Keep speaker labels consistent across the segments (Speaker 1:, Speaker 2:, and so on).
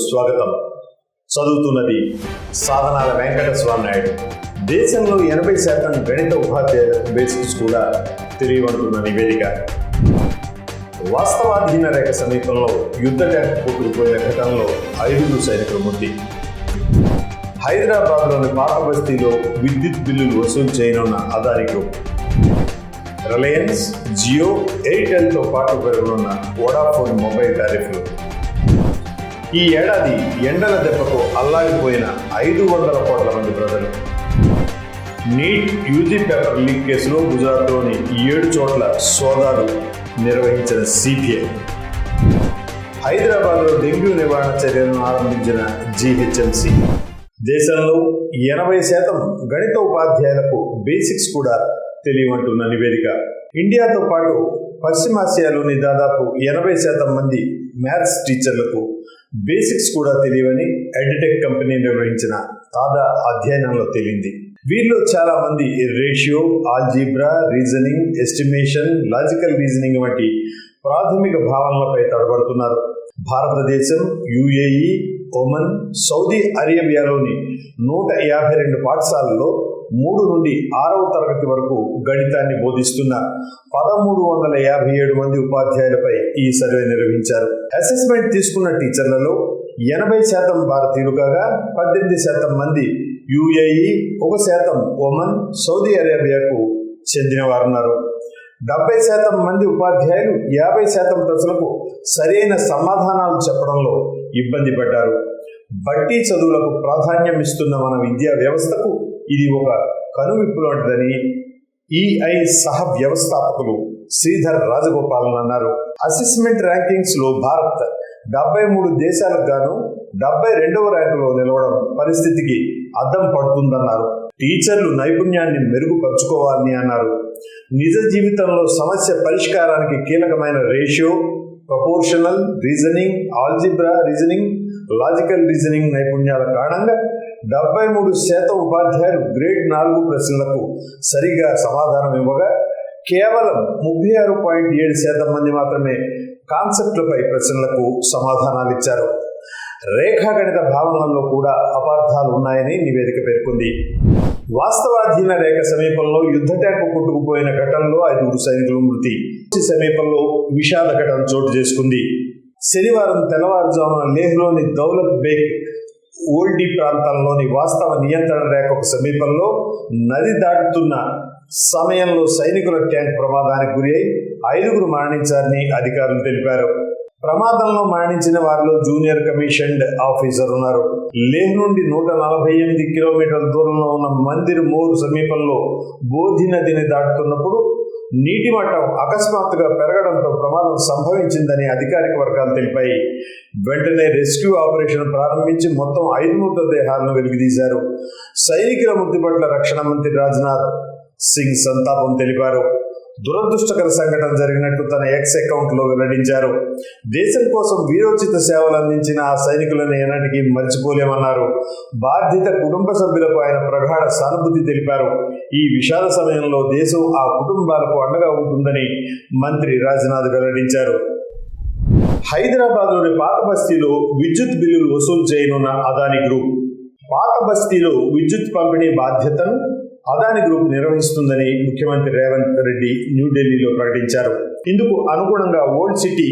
Speaker 1: స్వాగతం. చదువుతున్నది సాధనాల వెంకట స్వామి నాయుడు. దేశంలో ఎనభై శాతం గణిత ఉపాధ్యాయ బేసిక్స్ కూడా తెలియవంటున్న నివేదిక. వాస్తవాధీన రేఖ సమీపంలో యుద్ధ ట్యాంక్ కొట్టుకుపోయిన ఘటనలో ఐదుగురు సైనికులు మృతి. హైదరాబాద్లోని పాత బస్తీలో విద్యుత్ బిల్లులు వసూలు చేయనున్న అదాని గ్రూప్. రిలయన్స్ జియో ఎయిర్టెల్తో పాటు పెరగనున్న వోడాఫోన్ మొబైల్ టారిఫ్లు. ఈ ఏడాది ఎండల దెబ్బకు అల్లాడిపోయిన ఐదు వందల కోట్ల మంది ప్రజలు. నీట్ యూజీ పేపర్ లీక్ కేసులో గుజరాత్లోని ఏడు చోట్ల సోదాలు నిర్వహించిన సిపిఐ హైదరాబాద్లో డెంగ్యూ నివారణ చర్యలను ఆరంభించిన జీహెచ్ఎంసీ. దేశంలో ఎనభై శాతం గణిత ఉపాధ్యాయులకు బేసిక్స్ కూడా తెలియమంటున్న నివేదిక. ఇండియాతో పాటు పశ్చిమాసియాలోని దాదాపు ఎనభై శాతం మంది మ్యాథ్స్ టీచర్లకు బేసిక్స్ కూడా తెలియవని ఎడ్టెక్ కంపెనీ నిర్వహించిన తాజా అధ్యయనంలో తేలింది. వీరిలో చాలా మంది ratio algebra reasoning estimation logical reasoning వంటి ప్రాథమిక భావనలపై తడబడుతున్నారు. భారతదేశం యుఏఈ ఒమన్ సౌదీ అరేబియాలోని నూట యాభై రెండు పాఠశాలల్లో మూడు నుండి ఆరవ తరగతి వరకు గణితాన్ని బోధిస్తున్న పదమూడు వందల యాభై ఏడు మంది ఉపాధ్యాయులపై ఈ సర్వే నిర్వహించారు. అసెస్మెంట్ తీసుకున్న టీచర్లలో ఎనభై శాతం భారతీయులు కాగా పద్దెనిమిది శాతం మంది యుఏఈ ఒక శాతం ఒమన్ సౌదీ అరేబియాకు చెందిన వారున్నారు డెబ్బై శాతం మంది ఉపాధ్యాయులు యాభై శాతం ప్రశ్నలకు సరైన సమాధానాలు చెప్పడంలో ఇబ్బంది పడ్డారు. బట్టి చదువులకు ప్రాధాన్యం ఇస్తున్న మన విద్యా వ్యవస్థకు ఇది ఒక కనువిప్పు లాంటిదని ఈఐ సహ వ్యవస్థాపకులు శ్రీధర్ రాజగోపాలన్ అన్నారు. అసెస్మెంట్ ర్యాంకింగ్స్లో భారత్ డెబ్బై మూడు దేశాలకు గాను డెబ్బై రెండవ ర్యాంకులో నిలవడం పరిస్థితికి అద్దం పడుతుందన్నారు. టీచర్లు నైపుణ్యాన్ని మెరుగుపరుచుకోవాలని అన్నారు. నిజ జీవితంలో సమస్య పరిష్కారానికి కీలకమైన ratio proportional reasoning algebra reasoning logical reasoning నైపుణ్యాల కారణంగా డెబ్బై మూడు శాతం ఉపాధ్యాయులు గ్రేడ్ నాలుగు ప్రశ్నలకు సరిగా సమాధానం ఇవ్వగా కేవలం ముప్పై ఆరు పాయింట్ ఏడు శాతం మంది మాత్రమే కాన్సెప్ట్లపై ప్రశ్నలకు సమాధానాలు ఇచ్చారు. రేఖాగణిత భావనల్లో కూడా అపార్థాలు ఉన్నాయని నివేదిక పేర్కొంది. వాస్తవాధీన రేఖ సమీపంలో యుద్ధ ట్యాంకు కొట్టుకుపోయిన ఘటనలో ఐదుగురు సైనికులు మృతి. సమీపంలో విషాద ఘటన చోటు చేసుకుంది. శనివారం తెల్లవారుజామున లేహ్లోని దౌలత్ బేగ్ ఓల్డీ ప్రాంతాల్లోని వాస్తవ నియంత్రణ రేఖకు సమీపంలో నది దాటుతున్న సమయంలో సైనికుల ట్యాంక్ ప్రమాదానికి గురి అయి ఐదుగురు మరణించారని అధికారులు తెలిపారు. ప్రమాదంలో మరణించిన వారిలో జూనియర్ కమిషన్డ్ ఆఫీసర్ ఉన్నారు. లేహ్ నుండి నూట నలభై ఎనిమిది కిలోమీటర్ల దూరంలో ఉన్న మందిర్ మోర్ సమీపంలో బోధి నదిని దాటుతున్నప్పుడు నీటి మట్టం అకస్మాత్తుగా పెరగడంతో ప్రమాదం సంభవించిందని అధికారిక వర్గాలు తెలిపాయి. వెంటనే రెస్క్యూ ఆపరేషన్ ప్రారంభించి మొత్తం ఐదు మృతదేహాలను వెలికితీశారు. సైనికుల మృతి పట్ల రక్షణ మంత్రి రాజ్నాథ్ సింగ్ సంతాపం తెలిపారు. దురదృష్టకర సంఘటన జరిగినట్టు తన ఎక్స్ అకౌంట్లో వెల్లడించారు. దేశం కోసం వీరోచిత సేవలు అందించిన ఆ సైనికులను ఎన్నటికీ మర్చిపోలేమన్నారు. బాధ్యత కుటుంబ సభ్యులకు ఆయన ప్రగాఢ సానుభూతి తెలిపారు. ఈ విషాద సమయంలో దేశం ఆ కుటుంబాలకు అండగా ఉంటుందని మంత్రి రాజ్నాథ్ వెల్లడించారు. హైదరాబాద్లోని పాత బస్తీలో విద్యుత్ బిల్లులు వసూలు చేయనున్న అదాని గ్రూప్. పాత బస్తీలో విద్యుత్ పంపిణీ బాధ్యతను అదాని గ్రూప్ నిర్వహిస్తుందని ముఖ్యమంత్రి రేవంత్ రెడ్డి న్యూఢిల్లీలో ప్రకటించారు. ఇందుకు అనుగుణంగా ఓల్డ్ సిటీ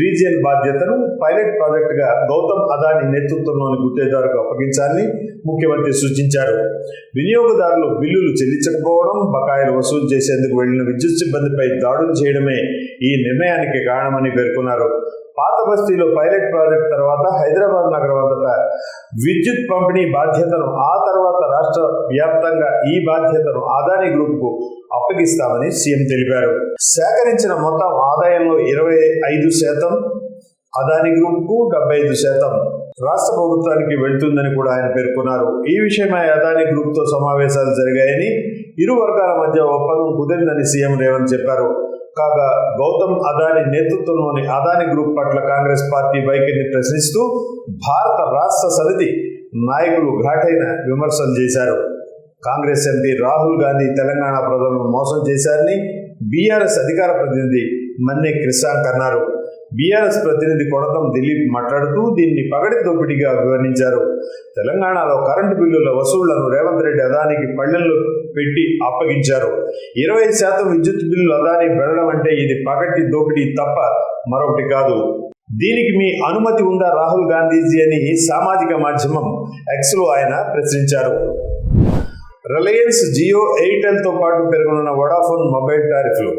Speaker 1: రీజియన్ బాధ్యతను పైలట్ ప్రాజెక్టుగా గౌతమ్ అదాని నేతృత్వంలోని గుత్తేదారుకు అప్పగించాలని ముఖ్యమంత్రి సూచించారు. వినియోగదారులు బిల్లులు చెల్లించకపోవడం బకాయిలు వసూలు చేసేందుకు వెళ్ళిన విద్యుత్ సిబ్బందిపై దాడులు చేయడమే ఈ నిర్ణయానికి కారణమని పేర్కొన్నారు. పాత బస్తీలో పైలట్ ప్రాజెక్ట్ తర్వాత హైదరాబాద్ నగరం అంతటా విద్యుత్ పంపిణీ బాధ్యతను ఆ తర్వాత రాష్ట్ర వ్యాప్తంగా ఈ బాధ్యతను అదానీ గ్రూప్కు అప్పగిస్తామని సీఎం తెలిపారు. సేకరించిన మొత్తం ఆదాయంలో ఇరవై ఐదు శాతం అదానీ గ్రూప్కు డెబ్బై ఐదు శాతం రాష్ట్ర ప్రభుత్వానికి వెళ్తుందని కూడా ఆయన పేర్కొన్నారు. ఈ విషయమై అదానీ గ్రూప్తో సమావేశాలు జరిగాయని ఇరు వర్గాల మధ్య ఒప్పందం కుదిరిందని సీఎం రేవంత్ చెప్పారు. కాగా గౌతమ్ అదాని నేతృత్వంలోని అదాని గ్రూప్ పట్ల కాంగ్రెస్ పార్టీ వైఖరిని ప్రశ్నిస్తూ భారత రాష్ట్ర సమితి నాయకులు ఘాటైన విమర్శలు చేశారు. కాంగ్రెస్ ఎంపీ రాహుల్ గాంధీ తెలంగాణ ప్రజలను మోసం చేశారని బీఆర్ఎస్ అధికార ప్రతినిధి మన్నె క్రిషాంక్ అన్నారు. బీఆర్ఎస్ ప్రతినిధి కొడతం దిలీప్ మాట్లాడుతూ దీన్ని పగడి దోపిడీగా వివరించారు. తెలంగాణలో కరెంటు బిల్లుల వసూళ్ళను రేవంత్ రెడ్డి అదానికి పల్లెల్లో పెట్టి అప్పగించారు. ఇరవై శాతం విద్యుత్ బిల్లు అదాని పెరగడం అంటే ఇది పగటి దోపిడీ తప్ప మరొకటి కాదు. దీనికి మీ అనుమతి ఉందా రాహుల్ గాంధీజీ అని సామాజిక మాధ్యమం ఎక్స్లో ఆయన ప్రశ్నించారు. రిలయన్స్ జియో ఎయిర్టెల్తో పాటు పెరగనున్న వడాఫోన్ మొబైల్ టారిఫ్లు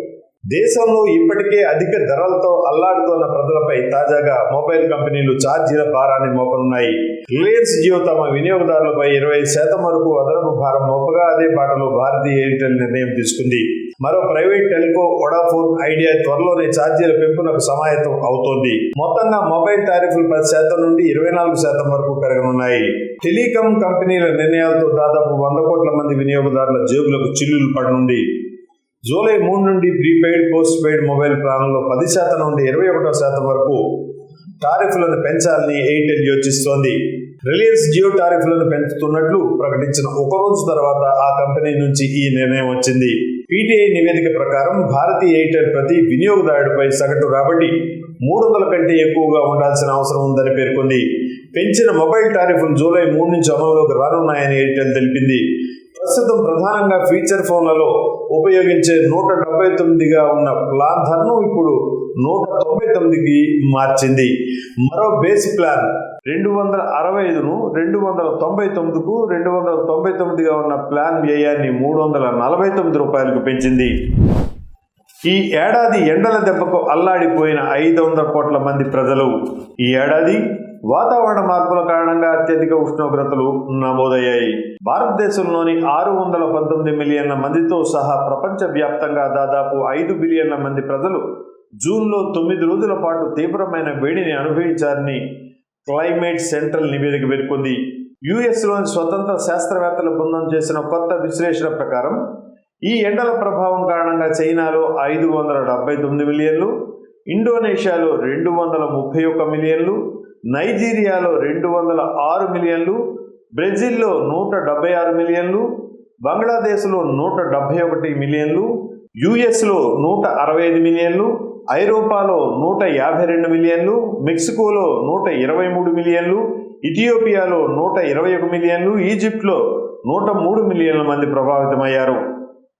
Speaker 1: దేశంలో ఇప్పటికే అధిక ధరలతో అల్లాడుతున్న ప్రజలపై తాజాగా మొబైల్ కంపెనీలు ఛార్జీల భారాన్ని మోపనున్నాయి. రిలయన్స్ జియో తమ వినియోగదారులపై ఇరవై శాతం వరకు అదనపు భారం మోపగా అదే బాటలో భారతీయ ఎయిర్టెల్ నిర్ణయం తీసుకుంది. మరో ప్రైవేట్ టెలికో వడాఫోన్ ఐడియా త్వరలోనే ఛార్జీల పెంపునకు సమాయత్తం అవుతోంది. మొత్తంగా మొబైల్ టారిఫ్లు పది శాతం నుండి ఇరవై నాలుగు శాతం వరకు పెరగనున్నాయి. టెలికాం కంపెనీల నిర్ణయాలతో దాదాపు వంద కోట్ల మంది వినియోగదారుల జేబులకు చిల్లులు పడనుంది. జూలై మూడు నుండి ప్రీపెయిడ్ పోస్ట్ పెయిడ్ మొబైల్ ప్లాన్లో పది శాతం నుండి ఇరవై ఒకటో శాతం వరకు టారిఫ్లను పెంచాలని ఎయిర్టెల్ యోచిస్తోంది. రిలయన్స్ జియో టారిఫ్లను పెంచుతున్నట్లు ప్రకటించిన ఒక రోజు తర్వాత ఆ కంపెనీ నుంచి ఈ నిర్ణయం వచ్చింది. పీటీఐ నివేదిక ప్రకారం భారతీయ ఎయిర్టెల్ ప్రతి వినియోగదారుడిపై సగటు రాబడి మూడు వందల కంటే ఎక్కువగా ఉండాల్సిన అవసరం ఉందని పేర్కొంది. పెంచిన మొబైల్ టారిఫ్లు జూలై మూడు నుంచి అమలులోకి రానున్నాయని ఎయిర్టెల్ తెలిపింది. ప్రస్తుతం ప్రధానంగా ఫీచర్ ఫోన్లలో ఉపయోగించే నూట డెబ్బై తొమ్మిదిగా ఉన్న ప్లాన్ ధరను ఇప్పుడు నూట తొంభై తొమ్మిదికి మార్చింది. మరో బేస్ ప్లాన్ రెండు వందల అరవై ఐదును రెండు వందల తొంభై తొమ్మిదికు రెండు వందల తొంభై తొమ్మిదిగా ఉన్న ప్లాన్ వ్యయాన్ని మూడు వందల నలభై తొమ్మిది రూపాయలకు పెంచింది. ఈ ఏడాది ఎండల దెబ్బకు అల్లాడిపోయిన ఐదు వందల కోట్ల మంది ప్రజలు. ఈ ఏడాది వాతావరణ మార్పుల కారణంగా అత్యధిక ఉష్ణోగ్రతలు నమోదయ్యాయి. భారతదేశంలోని ఆరు వందల పంతొమ్మిది మిలియన్ల మందితో సహా ప్రపంచ వ్యాప్తంగా దాదాపు ఐదు బిలియన్ల మంది ప్రజలు జూన్లో తొమ్మిది రోజుల పాటు తీవ్రమైన వేడిని అనుభవించారని క్లైమేట్ సెంట్రల్ నివేదిక పేర్కొంది. యుఎస్లోని స్వతంత్ర శాస్త్రవేత్తల బృందం చేసిన కొత్త విశ్లేషణ ప్రకారం ఈ ఎండల ప్రభావం కారణంగా చైనాలో ఐదు వందల డెబ్బై తొమ్మిది మిలియన్లు ఇండోనేషియాలో రెండు వందల ముప్పై ఒక్క మిలియన్లు నైజీరియాలో రెండు వందల ఆరు మిలియన్లు బ్రెజిల్లో నూట డెబ్బై ఆరు మిలియన్లు బంగ్లాదేశ్లో నూట డెబ్బై ఒకటి మిలియన్లు యుఎస్లో నూట అరవై ఐదు మిలియన్లు ఐరోపాలో నూట యాభై రెండు మిలియన్లు మెక్సికోలో నూట ఇరవై మూడు మిలియన్లు ఇథియోపియాలో నూట ఇరవై ఒక మిలియన్లు ఈజిప్ట్లో నూట మూడు మిలియన్ల మంది ప్రభావితమయ్యారు.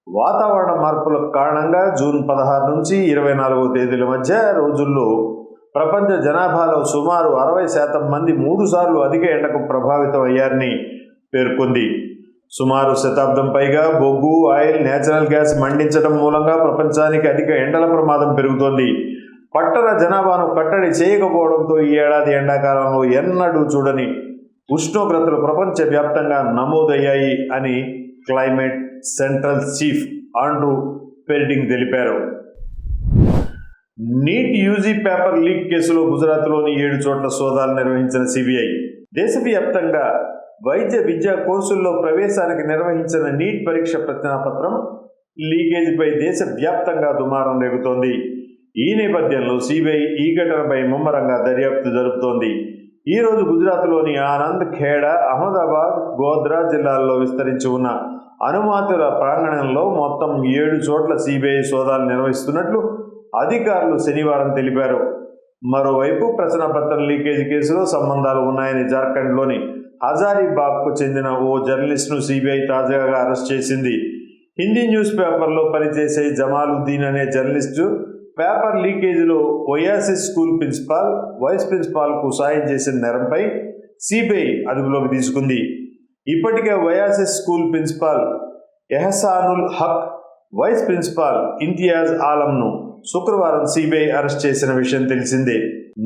Speaker 1: వాతావరణ మార్పుల కారణంగా జూన్ పదహారు నుంచి ఇరవై నాలుగో తేదీల మధ్య రోజుల్లో ప్రపంచ జనాభాలో సుమారు అరవై శాతం మంది మూడుసార్లు అధిక ఎండకు ప్రభావితం అయ్యారని పేర్కొంది. సుమారు శతాబ్దం పైగా బొగ్గు ఆయిల్ నేచురల్ గ్యాస్ మండించడం మూలంగా ప్రపంచానికి అధిక ఎండల ప్రమాదం పెరుగుతోంది. పట్టణ జనాభాను కట్టడి చేయకపోవడంతో ఈ ఏడాది ఎండాకాలంలో ఎన్నడూ చూడని ఉష్ణోగ్రతలు ప్రపంచవ్యాప్తంగా నమోదయ్యాయి అని climate central chief Andrew Pershing తెలిపారు. నీట్ యూజీ పేపర్ లీక్ కేసులో గుజరాత్లోని ఏడు చోట్ల సోదాలు నిర్వహించిన సిబిఐ. దేశవ్యాప్తంగా వైద్య విద్యా కోర్సుల్లో ప్రవేశానికి నిర్వహించిన నీట్ పరీక్ష ప్రశ్నాపత్రం లీకేజీపై దేశవ్యాప్తంగా దుమారం రేగుతోంది. ఈ నేపథ్యంలో సిబిఐ ఈ ఘటనపై ముమ్మరంగా దర్యాప్తు జరుపుతోంది. ఈ రోజు గుజరాత్లోని ఆనంద్ ఖేడా అహ్మదాబాద్ గోద్రా జిల్లాల్లో విస్తరించి ఉన్న అనుమతుల ప్రాంగణంలో మొత్తం ఏడు చోట్ల సిబిఐ సోదాలు నిర్వహిస్తున్నట్లు అధికారులు శనివారం తెలిపారు. మరోవైపు ప్రశ్నపత్రం లీకేజ్ కేసులో సంబంధాలు ఉన్నాయని జార్ఖండ్లోని హజారీబాగ్కు చెందిన ఓ జర్నలిస్ట్ను సిబిఐ తాజాగా అరెస్ట్ చేసింది. హిందీ న్యూస్ పేపర్లో పనిచేసే జమాలుద్దీన్ అనే జర్నలిస్టు పేపర్ లీకేజీలో ఒయాసిస్ స్కూల్ ప్రిన్సిపాల్ వైస్ ప్రిన్సిపాల్కు సాయం చేసిన నేరంపై సిబిఐ అదుపులోకి తీసుకుంది. ఇప్పటికే Oasis school principal Ehsanul Haq vice principal Imtiaz ఆలంను శుక్రవారం సిబిఐ అరెస్ట్ చేసిన విషయం తెలిసిందే.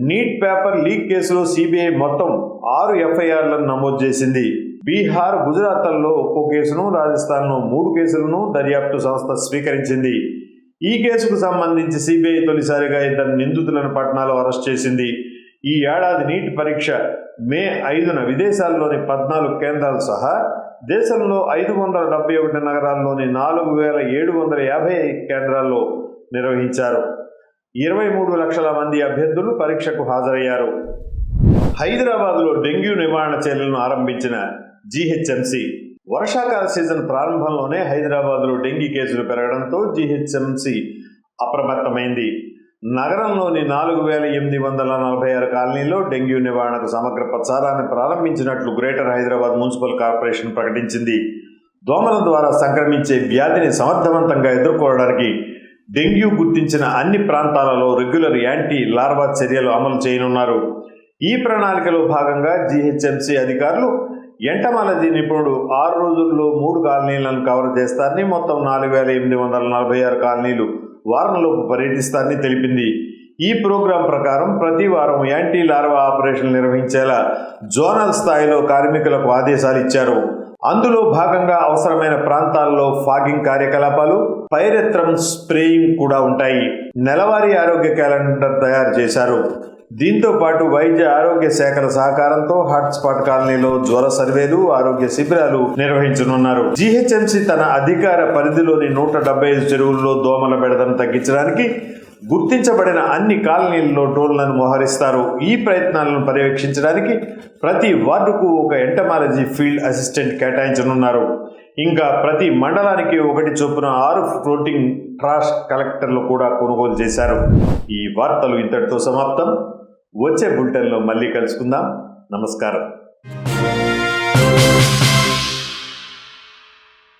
Speaker 1: నీట్ పేపర్ లీక్ కేసులో సిబిఐ మొత్తం ఆరు ఎఫ్ఐఆర్లను నమోదు చేసింది. బీహార్ గుజరాత్లలో ఒక్కో కేసును రాజస్థాన్లో మూడు కేసులను దర్యాప్తు సంస్థ స్వీకరించింది. ఈ కేసుకు సంబంధించి సిబిఐ తొలిసారిగా ఇద్దరు నిందితులను పట్నాలో అరెస్ట్ చేసింది. ఈ ఏడాది నీట్ పరీక్ష మే ఐదున విదేశాల్లోని పద్నాలుగు కేంద్రాలు సహా దేశంలో ఐదు వందల డెబ్బై ఒకటి నగరాల్లోని నాలుగు వేల ఏడు వందల యాభై కేంద్రాల్లో నిర్వహించారు. ఇరవై మూడు లక్షల మంది అభ్యర్థులు పరీక్షకు హాజరయ్యారు. హైదరాబాద్లో డెంగ్యూ నివారణ చర్యలను ఆరంభించిన జీహెచ్ఎంసీ. వర్షాకాల సీజన్ ప్రారంభంలోనే హైదరాబాద్లో డెంగీ కేసులు పెరగడంతో జీహెచ్ఎంసీ అప్రమత్తమైంది. నగరంలోని నాలుగు వేల ఎనిమిది వందల నలభై ఆరు కాలనీలో డెంగ్యూ నివారణకు సమగ్ర ప్రచారాన్ని ప్రారంభించినట్లు గ్రేటర్ హైదరాబాద్ మున్సిపల్ కార్పొరేషన్ ప్రకటించింది. దోమల ద్వారా సంక్రమించే వ్యాధిని సమర్థవంతంగా ఎదుర్కోవడానికి డెంగ్యూ గుర్తించిన అన్ని ప్రాంతాలలో రెగ్యులర్ యాంటీ లార్వా చర్యలు అమలు చేయనున్నారు. ఈ ప్రణాళికలో భాగంగా జీహెచ్ఎంసీ అధికారులు ఎంటమాలజీ నిపుణుడు ఆరు రోజుల్లో మూడు కాలనీలను కవర్ చేస్తారని మొత్తం నాలుగు వేల ఎనిమిది వందల నలభై ఆరు కాలనీలు వారంలోపు పర్యటిస్తారని తెలిపింది. ఈ ప్రోగ్రాం ప్రకారం ప్రతి వారం యాంటీ లార్వా ఆపరేషన్ నిర్వహించేలా జోనల్ స్థాయిలో కార్మికులకు ఆదేశాలు ఇచ్చారు. అందులో భాగంగా అవసరమైన ప్రాంతాల్లో ఫాగింగ్ కార్యకలాపాలు పైరెత్రం స్ప్రేయింగ్ కూడా ఉంటాయి. నెలవారీ ఆరోగ్య క్యాలెండర్ తయారు చేశారు. దీంతో పాటు వైద్య ఆరోగ్య శాఖల సహకారంతో హాట్స్పాట్ కాలనీలో జ్వర సర్వేలు ఆరోగ్య శిబిరాలు నిర్వహించనున్నారు. జీహెచ్ఎంసీ తన అధికార పరిధిలోని నూట డెబ్బై ఐదు చెరువుల్లో దోమల బెడదను తగ్గించడానికి గుర్తించబడిన అన్ని కాలనీల్లో డ్రోన్లను మోహరిస్తారు. ఈ ప్రయత్నాలను పర్యవేక్షించడానికి ప్రతి వార్డుకు ఒక ఎంటమాలజీ ఫీల్డ్ అసిస్టెంట్ కేటాయించనున్నారు. ఇంకా ప్రతి మండలానికి ఒకటి చొప్పున ఆరు ఫ్లోటింగ్ ట్రాష్ కలెక్టర్లు కూడా కొనుగోలు చేశారు. ఈ వార్తలు ఇంతటితో సమాప్తం. వచ్చే బులెటిన్లో మళ్ళీ కలుసుకుందాం. నమస్కారం.